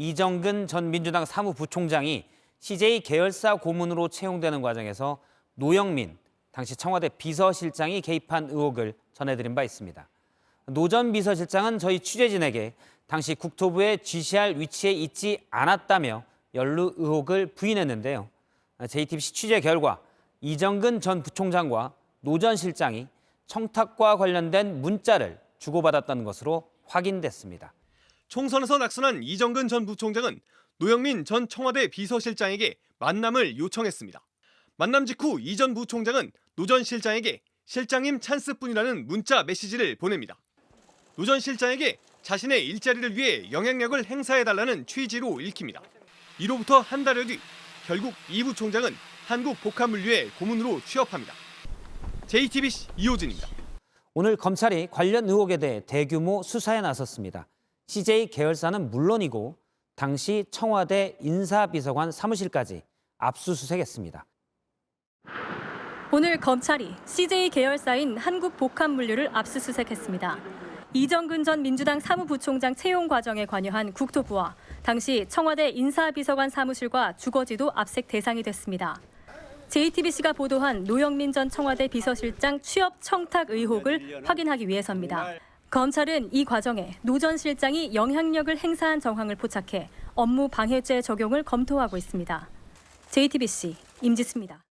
이정근 전 민주당 사무부총장이 CJ 계열사 고문으로 채용되는 과정에서 노영민 당시 청와대 비서실장이 개입한 의혹을 전해드린 바 있습니다. 노 전 비서실장은 저희 취재진에게 당시 국토부에 지시할 위치에 있지 않았다며 연루 의혹을 부인했는데요. JTBC 취재 결과 이정근 전 부총장과 노 전 실장이 청탁과 관련된 문자를 주고받았던 것으로 확인됐습니다. 총선에서 낙선한 이정근 전 부총장은 노영민 전 청와대 비서실장에게 만남을 요청했습니다. 만남 직후 이 전 부총장은 노 전 실장에게 실장님 찬스뿐이라는 문자 메시지를 보냅니다. 노 전 실장에게 자신의 일자리를 위해 영향력을 행사해달라는 취지로 읽힙니다. 이로부터 한 달여 뒤 결국 이 부총장은 한국복합물류의 고문으로 취업합니다. JTBC 이호진입니다. 오늘 검찰이 관련 의혹에 대해 대규모 수사에 나섰습니다. CJ 계열사는 물론이고 당시 청와대 인사비서관 사무실까지 압수수색했습니다. 오늘 검찰이 CJ 계열사인 한국복합물류를 압수수색했습니다. 이정근 전 민주당 사무부총장 채용 과정에 관여한 국토부와 당시 청와대 인사비서관 사무실과 주거지도 압색 대상이 됐습니다. JTBC가 보도한 노영민 전 청와대 비서실장 취업 청탁 의혹을 확인하기 위해서입니다. 검찰은 이 과정에 노 전 실장이 영향력을 행사한 정황을 포착해 업무 방해죄 적용을 검토하고 있습니다. JTBC 임지수입니다.